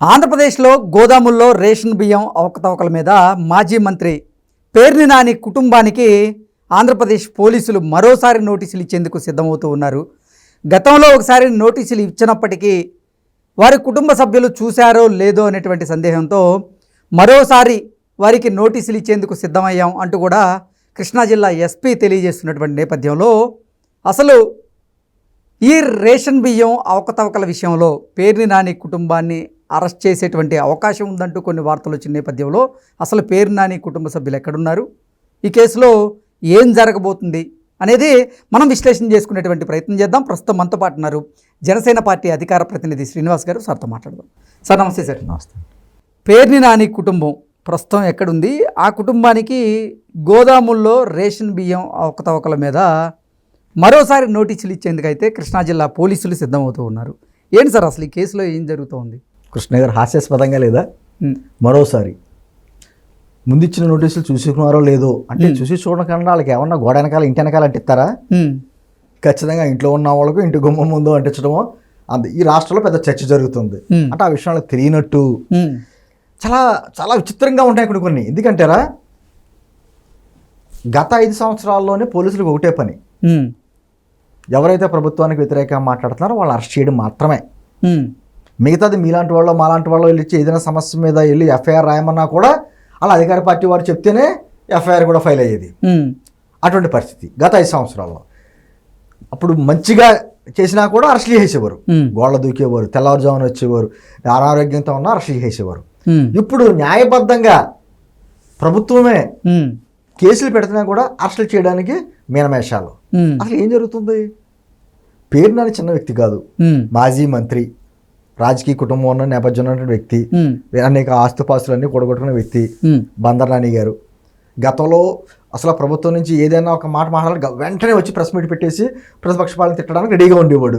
ఆంధ్రప్రదేశ్లో గోదాముల్లో రేషన్ బియ్యం అవకతవకల మీద మాజీ మంత్రి పేర్ని నాని కుటుంబానికి ఆంధ్రప్రదేశ్ పోలీసులు మరోసారి నోటీసులు ఇచ్చేందుకు సిద్ధమవుతూ ఉన్నారు. గతంలో ఒకసారి నోటీసులు ఇచ్చినప్పటికీ వారి కుటుంబ సభ్యులు చూశారో లేదో అనేటువంటి సందేహంతో మరోసారి వారికి నోటీసులు ఇచ్చేందుకు సిద్ధమయ్యాం అంటూ కూడా కృష్ణా జిల్లా ఎస్పీ తెలియజేస్తున్నటువంటి నేపథ్యంలో అసలు ఈ రేషన్ బియ్యం అవకతవకల విషయంలో పేర్ని నాని కుటుంబాన్ని అరెస్ట్ చేసేటువంటి అవకాశం ఉందంటూ కొన్ని వార్తలు వచ్చిన నేపథ్యంలో అసలు పేరు నాని కుటుంబ సభ్యులు ఎక్కడున్నారు? ఈ కేసులో ఏం జరగబోతుంది అనేది మనం విశ్లేషణ చేసుకునేటువంటి ప్రయత్నం చేద్దాం. ప్రస్తుతం మనతో పాటు ఉన్నారు జనసేన పార్టీ అధికార ప్రతినిధి శ్రీనివాస్ గారు. సార్తో మాట్లాడదాం. సార్ నమస్తే సార్. నమస్తే. పేర్ని నాని కుటుంబం ప్రస్తుతం ఎక్కడుంది? ఆ కుటుంబానికి గోదాముల్లో రేషన్ బియ్యం అవకతవకల మీద మరోసారి నోటీసులు ఇచ్చేందుకైతే కృష్ణా జిల్లా పోలీసులు సిద్ధమవుతూ ఉన్నారు. ఏంటి సార్ అసలు ఈ కేసులో ఏం జరుగుతోంది? కృష్ణ గారు హాస్యాస్పదంగా లేదా? మరోసారి. ముందిచ్చిన నోటీసులు చూసుకున్నారో లేదో? అంటే చూసి చూడకుండా వాళ్ళకి ఏమన్నా గోడ వెనకాల ఇంటి వెనకాల అంటిస్తారా ఖచ్చితంగా ఇంట్లో ఉన్న వాళ్ళకు ఇంటి గుమ్మం ముందు అంటించడమో అంత ఈ రాష్ట్రంలో పెద్ద చర్చ జరుగుతుంది. అంటే ఆ విషయం వాళ్ళకి తెలియనట్టు. చాలా చాలా విచిత్రంగా ఉంటాయి కొన్ని కొన్ని. ఎందుకంటారా గత ఐదు సంవత్సరాల్లోనే పోలీసులకు ఒకటే పని. ఎవరైతే ప్రభుత్వానికి వ్యతిరేకంగా మాట్లాడుతున్నారో వాళ్ళు అరెస్ట్ చేయడం మాత్రమే. మిగతాది మీలాంటి వాళ్ళు మాలాంటి వాళ్ళు వెళ్ళి ఏదైనా సమస్య మీద వెళ్ళి ఎఫ్ఐఆర్ రాయమన్నా కూడా అలా అధికార పార్టీ వారు చెప్తేనే ఎఫ్ఐఆర్ కూడా ఫైల్ అయ్యేది. అటువంటి పరిస్థితి. గత ఐదు సంవత్సరాల్లో. అప్పుడు మంచిగా చేసినా కూడా అరెస్ట్ చేసేవారు. గోళ్ళ దూకేవారు తెల్లవారుజామున వచ్చేవారు అనారోగ్యంతో ఉన్నా అరెస్ట్ చేసేవారు. ఇప్పుడు న్యాయబద్ధంగా ప్రభుత్వమే కేసులు పెడుతున్నా కూడా అరెస్టులు చేయడానికి మీనమేషాలు. అసలు ఏం జరుగుతుంది? పేరు నాని చిన్న వ్యక్తి కాదు. మాజీ మంత్రి రాజకీయ కుటుంబం ఉన్న నేపథ్యం ఉన్నటువంటి వ్యక్తి అనేక ఆస్తుపాస్తులన్నీ కూడగొట్టుకున్న వ్యక్తి బందర్ నాని గారు. గతంలో అసలు ప్రభుత్వం నుంచి ఏదైనా ఒక మాట మాట్లాడాలి వెంటనే వచ్చి ప్రెస్ మీట్ పెట్టేసి ప్రతిపక్ష పాలన తిట్టడానికి రెడీగా ఉండేవాడు.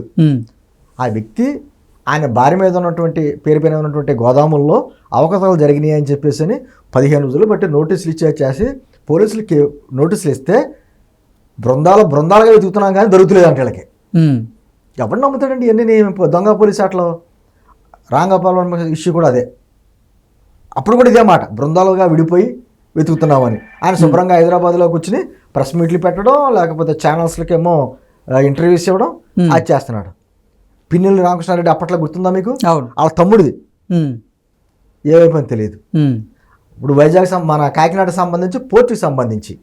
ఆ వ్యక్తి ఆయన భార్య మీద ఉన్నటువంటి పేరు పైన ఉన్నటువంటి గోదాముల్లో అవకతవలు జరిగినాయి అని చెప్పేసి అని పదిహేను రోజులు బట్టి నోటీసులు ఇచ్చే చేసి పోలీసులకి నోటీసులు ఇస్తే బృందాలు బృందాలుగా వెతుకుతున్నాం కానీ దొరుకుతలేదు అంటే వీళ్ళకి. ఎవరు నమ్ముతాడండి ఇవన్నీ? నేను దొంగ పోలీస్ ఆటలో? రాంగోపాల్ ఇష్యూ కూడా అదే. అప్పుడు కూడా ఇదే మాట బృందాలుగా విడిపోయి వెతుకుతున్నామని. ఆయన శుభ్రంగా హైదరాబాద్లో కూర్చుని ప్రెస్ మీట్లు పెట్టడం లేకపోతే ఛానల్స్లకి ఏమో ఇంటర్వ్యూస్ ఇవ్వడం Hmm. అది చేస్తున్నాడు. పిన్నెల్లి రామకృష్ణారెడ్డి అప్పట్లో గుర్తుందా మీకు? వాళ్ళ తమ్ముడిది. ఉమ్, ఏమైపోయింది తెలియదు. ఇప్పుడు వైజాగ్ సం- మన కాకినాడ సంబంధించి పోర్టుకి సంబంధించి.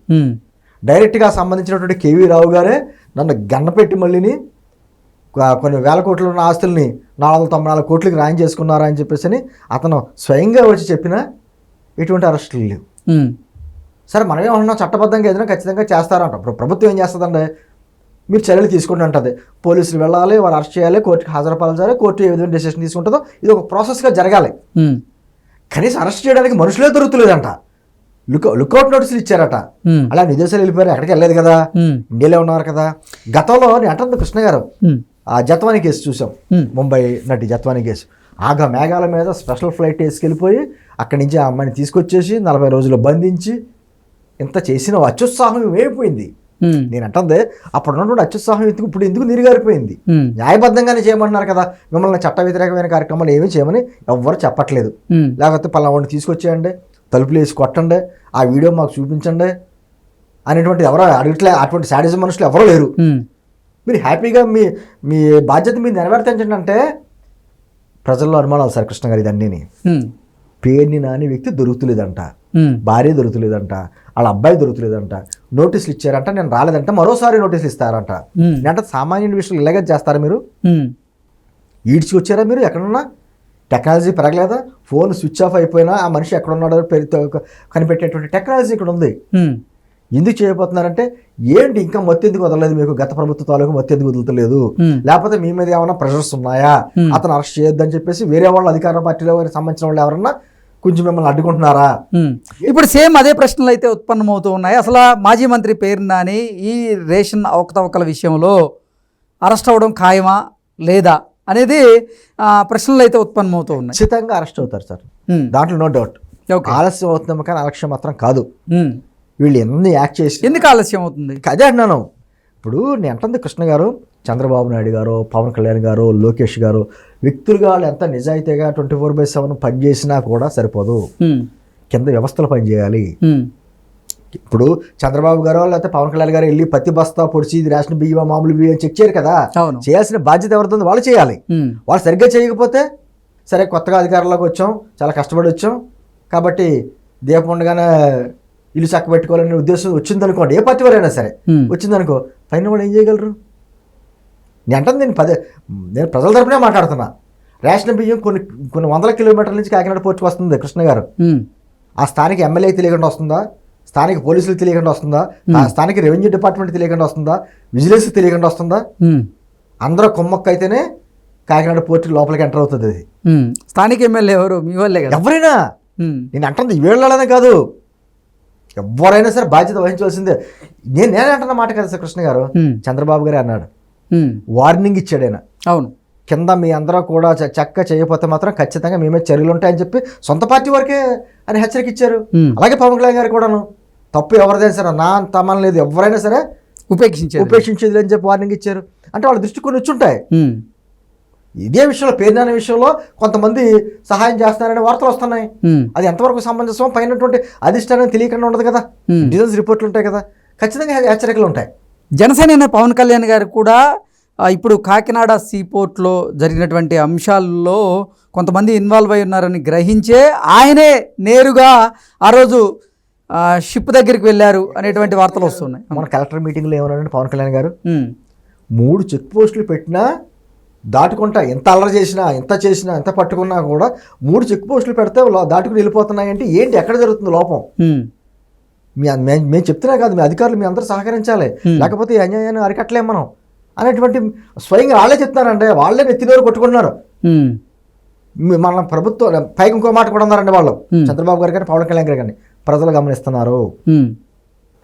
డైరెక్ట్గా సంబంధించినటువంటి కేవీ రావు గారే నన్ను గన్నపెట్టి మళ్ళీని కొన్ని వేల కోట్లు ఉన్న ఆస్తుల్ని నాలుగు వందల తొంభై నాలుగు కోట్లకి రాయం చేసుకున్నారా అని చెప్పేసి అని అతను స్వయంగా వచ్చి చెప్పినా ఎటువంటి అరెస్టులు లేవు. సరే మనం ఏమన్నా చట్టబద్ధంగా ఏదైనా ఖచ్చితంగా చేస్తారంట ఇప్పుడు ప్రభుత్వం ఏం చేస్తుందండి మీరు చర్యలు తీసుకోండి అంటది పోలీసులు వెళ్ళాలి వారు అరెస్ట్ చేయాలి కోర్టుకి హాజరుపరచాలి కోర్టు ఏ విధంగా డెసిషన్ తీసుకుంటుందో ఇది ఒక ప్రాసెస్గా జరగాలి. కనీసం అరెస్ట్ చేయడానికి మనుషులే దొరుకుతలేదంట. లుక్ లుకౌట్ నోటీసులు ఇచ్చారట. అలా విదేశాలు వెళ్ళిపోయారు ఎక్కడికి వెళ్ళలేదు కదా? ఇండియాలో ఉన్నారు కదా? గతంలో నేను అంటుంది కృష్ణ గారు ఆ జత్వాని కేసు చూసాం. ముంబై నటి జత్వాని కేసు. ఆగ మేఘాల మీద స్పెషల్ ఫ్లైట్ వేసుకెళ్ళిపోయి అక్కడి నుంచి ఆ అమ్మాయిని తీసుకొచ్చేసి నలభై రోజులు బంధించి ఇంత చేసిన అత్యుత్సాహం ఏమైపోయింది? నేను అంటుంది అప్పుడు ఉన్నటువంటి అత్యుత్సాహం ఎందుకు ఇప్పుడు ఎందుకు నీరుగారిపోయింది? న్యాయబద్ధంగానే చేయమన్నారు కదా. మిమ్మల్ని చట్ట వ్యతిరేకమైన కార్యక్రమాలు ఏమీ చేయమని ఎవ్వరు చెప్పట్లేదు. లేకపోతే పలావాడిని తీసుకొచ్చేయండి తలుపులు వేసి కొట్టండి ఆ వీడియో మాకు చూపించండి అనేటువంటి ఎవరో అడగట్లే అటువంటి శాడిజం మనుషులు ఎవరో లేరు. మీరు హ్యాపీగా మీ మీ బాధ్యత మీరు నెరవేర్తించండి అంటే ప్రజల్లో అనుమానాలు సార్ కృష్ణ గారు ఇదన్నీని. ఉమ్, పేరుని నాని వ్యక్తి దొరుకుతలేదంట. భార్య దొరుకుతలేదంట. వాళ్ళ అబ్బాయి దొరుకుతలేదంట. నోటీసులు ఇచ్చారంట. నేను రాలేదంట. మరోసారి నోటీసులు ఇస్తారంట. అంటే సామాన్యుడి విషయాలు ఇలాగే చేస్తారా మీరు? ఈడ్చి వచ్చారా మీరు? ఎక్కడున్నా? టెక్నాలజీ పెరగలేదా? ఫోన్ స్విచ్ ఆఫ్ అయిపోయినా ఆ మనిషి ఎక్కడున్నాడో పెరిగి కనిపెట్టేటువంటి టెక్నాలజీ ఇక్కడ ఉంది ఎందుకు చేయబోతున్నారంటే ఏంటి ఇంకా మొత్తెందుకు వదలలేదు మీకు? గత ప్రభుత్వ తాలూకు మొత్తెందుకు వదులుతలేదు. లేకపోతే మీ మీద ఏమైనా ప్రెషర్స్ ఉన్నాయా. అతను అరెస్ట్ చేయొద్దని చెప్పేసి వేరే వాళ్ళు అధికార పార్టీలో సంబంధించిన వాళ్ళు ఎవరన్నా కొంచెం మిమ్మల్ని అడ్డుకుంటున్నారా. ఇప్పుడు సేమ్ అదే ప్రశ్నలు అయితే ఉత్పన్నమవుతూ ఉన్నాయి. అసలు మాజీ మంత్రి పేరు నాని ఈ రేషన్ అవకతవకల విషయంలో అరెస్ట్ అవ్వడం ఖాయమా? లేదా? అనేది ఆ, ప్రశ్నలు అయితే ఉత్పన్నమవుతూ ఉన్నాయి. ఖచ్చితంగా అరెస్ట్ అవుతారు సార్. దాంట్లో నో డౌట్ ఆలస్యం అవుతుందేమో కానీ అలక్ష్యం మాత్రం కాదు. వీళ్ళు ఎన్ని యాక్ట్ చేసి ఎందుకు ఆలస్యం అవుతుంది? అదే అంటున్నాను. ఇప్పుడు నేను అంటుంది కృష్ణ గారు చంద్రబాబు నాయుడు గారు పవన్ కళ్యాణ్ గారు లోకేష్ గారు వ్యక్తులుగా వాళ్ళు ఎంత నిజాయితీగా ట్వంటీ ఫోర్ బై సెవెన్ పనిచేసినా కూడా సరిపోదు. కింద వ్యవస్థలు పనిచేయాలి ఇప్పుడు చంద్రబాబు గారు లేకపోతే పవన్ కళ్యాణ్ గారు వెళ్ళి పత్తి బస్తా పొడిచి రేషన్ బియ్యం మామూలు బియ్యం చెక్ చేయరు కదా. చేయాల్సిన బాధ్యత ఎవరితో వాళ్ళు చేయాలి. వాళ్ళు సరిగ్గా చేయకపోతే సరే కొత్తగా అధికారంలోకి వచ్చాం చాలా కష్టపడి వచ్చాం. కాబట్టి దీపం ఉండగానే ఇల్లు చక్క పెట్టుకోవాలనే ఉద్దేశం వచ్చిందనుకోండి ఏ పార్టీ వారైనా సరే వచ్చిందనుకో పైన వాళ్ళు ఏం చేయగలరు? నేను అంటాను నేను పదే నేను ప్రజల తరపునే మాట్లాడుతున్నా. రేషన్ బియ్యం కొన్ని కొన్ని వందల కిలోమీటర్ల నుంచి కాకినాడ పోర్టుకు వస్తుంది కృష్ణ గారు. ఆ స్థానిక ఎమ్మెల్యే తెలియకుండా వస్తుందా? స్థానిక పోలీసులు తెలియకుండా వస్తుందా? ఆ స్థానిక రెవెన్యూ డిపార్ట్మెంట్ తెలియకుండా వస్తుందా? విజిలెన్స్ తెలియకుండా వస్తుందా? అందరూ కొమ్మక్క అయితేనే కాకినాడ పోర్టుకి లోపలికి ఎంటర్ అవుతుంది అది. స్థానిక ఎమ్మెల్యే ఎవరు? మీ వాళ్ళే ఎవరైనా? నేను అంటుంది వీళ్ళనే కాదు. ఎవరైనా సరే బాధ్యత వహించవలసిందే. నేను నేనే అంటున్న మాట కదా సార్ కృష్ణ గారు. చంద్రబాబు గారే అన్నాడు. వార్నింగ్ ఇచ్చాడు ఆయన. అవును. కింద మీ అందరూ కూడా చక్క చేయకపోతే మాత్రం ఖచ్చితంగా మేమే చర్యలు ఉంటాయని చెప్పి సొంత పార్టీ వరకే అని హెచ్చరిక ఇచ్చారు. అలాగే పవన్ కళ్యాణ్ గారు కూడాను. తప్పు ఎవరిదైనా సరే నా తమన్ లేదు. ఎవరైనా సరే ఉపేక్షించారు ఉపేక్షించేది అని చెప్పి వార్నింగ్ ఇచ్చారు. అంటే వాళ్ళ దృష్టి కొన్ని వచ్చి ఉంటాయి. ఉమ్, ఇదే విషయంలో పేరునాని విషయంలో కొంతమంది సహాయం చేస్తున్నారనే వార్తలు వస్తున్నాయి. అది ఎంతవరకు సమంజసం పైనటువంటి అధిష్టానం తెలియకుండా ఉండదు కదా. ఇంటెలిజెన్స్ రిపోర్ట్లు ఉంటాయి కదా. ఖచ్చితంగా హెచ్చరికలు ఉంటాయి. జనసేన పవన్ కళ్యాణ్ గారు కూడా ఇప్పుడు కాకినాడ సీపోర్ట్లో జరిగినటువంటి అంశాల్లో కొంతమంది ఇన్వాల్వ్ అయి ఉన్నారని గ్రహించే ఆయనే నేరుగా ఆ రోజు షిప్ దగ్గరికి వెళ్ళారు అనేటువంటి వార్తలు వస్తున్నాయి. మన కలెక్టర్ మీటింగ్లో ఏమన్నాడంటే పవన్ కళ్యాణ్ గారు? మూడు చెక్ పోస్టులు పెట్టినా దాటుకుంటా ఎంత అల్లరి చేసినా ఎంత చేసినా ఎంత పట్టుకున్నా కూడా మూడు చెక్ పోస్టులు పెడితే దాటుకుని వెళ్ళిపోతున్నాయంటే ఏంటి? ఎక్కడ జరుగుతుంది లోపం? మీ మేము చెప్తున్నా కాదు మీ అధికారులు మీ అందరూ సహకరించాలి. లేకపోతే అన్యాయాన్ని అరికట్టలేం మనం అనేటువంటి స్వయంగా వాళ్ళే చెప్తున్నారంటే వాళ్ళే నెత్తినోరు కొట్టుకుంటున్నారు. మీ- మన ప్రభుత్వం పైకి ఇంకో మాట కూడా ఉన్నారండి వాళ్ళు. చంద్రబాబు గారు కానీ పవన్ కళ్యాణ్ గారు కానీ ప్రజలు గమనిస్తున్నారు.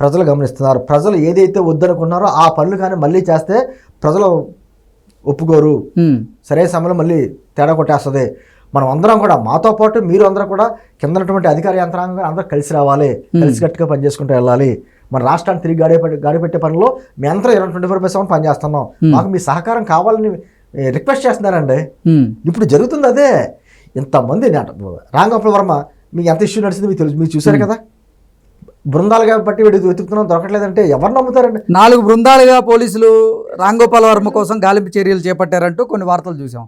ప్రజలు గమనిస్తున్నారు. ప్రజలు ఏదైతే వద్దనుకున్నారో ఆ పనులు కానీ మళ్ళీ చేస్తే ప్రజలు ఒప్పుకోరు. సరైన సమయంలో మళ్ళీ తేడా కొట్టేస్తుంది. మనం అందరం కూడా మాతో పాటు మీరు అందరూ కూడా కింద ఉన్నటువంటి అధికార యంత్రాంగం అందరూ కలిసి రావాలి. కలిసికట్టుగా పనిచేసుకుంటూ వెళ్ళాలి. మన రాష్ట్రాన్ని తిరిగి గాడి గాడి పెట్టే పనిలో మీ అందరూ ఇరవై ట్వంటీ ఫోర్ బై సెవెన్ పనిచేస్తున్నాం. మాకు మీ సహకారం కావాలని రిక్వెస్ట్ చేస్తున్నారండి. ఇప్పుడు జరుగుతుంది అదే. ఇంతమంది రాంగోపాల్ వర్మ మీకు ఎంత ఇష్యూ నడిచింది మీకు తెలుసు మీరు చూశారు కదా? బృందాలుగా బట్టి వీడు వెతుకుతున్నాం దొరకట్లేదంటే ఎవరు నమ్ముతారండి? నాలుగు బృందాలుగా పోలీసులు రాంగోపాల్ వర్మ కోసం గాలింపు చర్యలు చేపట్టారంటూ కొన్ని వార్తలు చూసాం.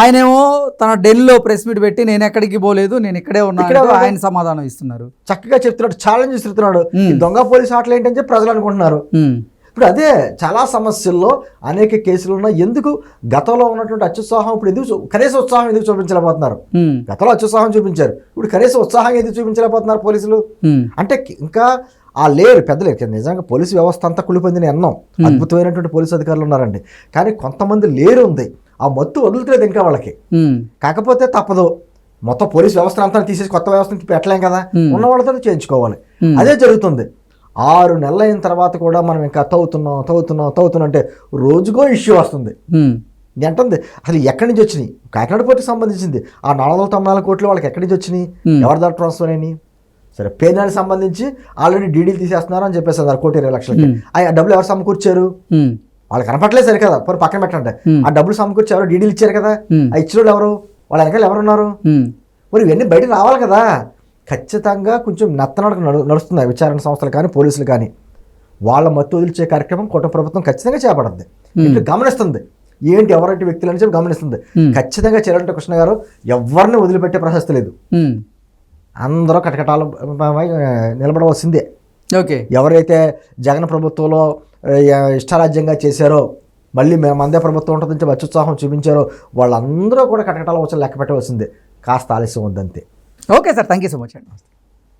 ఆయనేమో తన ఢిల్లీలో ప్రెస్ మీట్ పెట్టి నేను ఎక్కడికి పోలేదు నేను ఇక్కడే ఉన్నా ఇక్కడే అంటూ ఉన్నా. ఆయన సమాధానం ఇస్తున్నారు. చక్కగా చెప్తున్నాడు ఛాలెంజ్ ఇస్తున్నాడు దొంగ పోలీస్ ఆటలు ఏంటని చెప్పి ప్రజలు అనుకుంటున్నారు. ఇప్పుడు అదే చాలా సమస్యల్లో అనేక కేసులు ఉన్నాయి. ఎందుకు? గతంలో ఉన్నటువంటి అత్యుత్సాహం ఇప్పుడు ఎందుకు కనీస ఉత్సాహం ఎందుకు చూపించలేకపోతున్నారు? గతంలో అత్యుత్సాహం చూపించారు. ఇప్పుడు కనీస ఉత్సాహం ఎందుకు చూపించలేకపోతున్నారు పోలీసులు? అంటే ఇంకా ఆ లేరు పెద్దలు నిజంగా పోలీసు వ్యవస్థ అంతా కుళ్ళిపోయిందని అన్నాం. అద్భుతమైనటువంటి పోలీసు అధికారులు ఉన్నారండి. కానీ కొంతమంది లేరు ఉంది. ఆ మత్తు వదులుతలేదు ఇంకా వాళ్ళకి. కాకపోతే తప్పదు. మొత్తం పోలీస్ వ్యవస్థ అంతా తీసేసి కొత్త వ్యవస్థను పెట్టలేం కదా. ఉన్న వాళ్ళతో చేయించుకోవాలి. అదే జరుగుతుంది. ఆరు నెలలు అయిన తర్వాత కూడా మనం ఇంకా తవ్వుతున్నాం తవ్వుతున్నాం తవ్వుతున్నాం అంటే రోజుకో ఇష్యూ వస్తుంది. అంటుంది అసలు ఎక్కడి నుంచి వచ్చినాయి? కాకినాడ పోర్టుకి సంబంధించింది. ఆ నాలుగు వందల తొంభై నాలుగు కోట్లు వాళ్ళకి ఎక్కడి నుంచి వచ్చినాయి. ఎవరి దాకా ట్రాన్స్ఫర్ అయినాయి? సరే పేదానికి సంబంధించి ఆల్రెడీ డీడీలు తీసేస్తున్నారు అని చెప్పేసి అన్నారు కోటి ఇరవై లక్షలకి. ఆ డబ్బులు ఎవరు సమకూర్చారు? వాళ్ళు కనపట్లేదు సరే కదా పోనీ పక్కన పెట్టండి. ఆ డబ్బులు సమకూర్చి ఎవరు డీడీలు ఇచ్చారు కదా. ఆ ఇచ్చిన వాళ్ళు ఎవరు? వాళ్ళ వెనకాల ఎవరున్నారు? మరి ఇవన్నీ బయట రావాలి కదా. ఖచ్చితంగా కొంచెం నత్తనడక నడు నడుస్తున్నాయి విచారణ సంస్థలు కానీ పోలీసులు కానీ. వాళ్ళ మత్తు వదిలిచే కార్యక్రమం కుటుంబ ప్రభుత్వం ఖచ్చితంగా చేపడుతుంది ఇప్పుడు గమనిస్తుంది. ఏంటి ఎవరంటి వ్యక్తులు అని చెప్పి గమనిస్తుంది. ఖచ్చితంగా చిరంట కృష్ణ గారు ఎవరిని వదిలిపెట్టే ప్రశస్తి లేదు. అందరూ కటకటాలు నిలబడవలసిందే. ఓకే. ఎవరైతే జగన్ ప్రభుత్వంలో ఇష్టారాజ్యంగా చేశారో మళ్ళీ మేము మందే ప్రభుత్వం ఉంటుందని చెప్పి అత్యుత్సాహం చూపించారో వాళ్ళందరూ కూడా కటకటాల వచ్చి లెక్క పెట్టవలసిందే. కాస్త ఆలస్యం ఉందంతే okay sir thank you so much అండి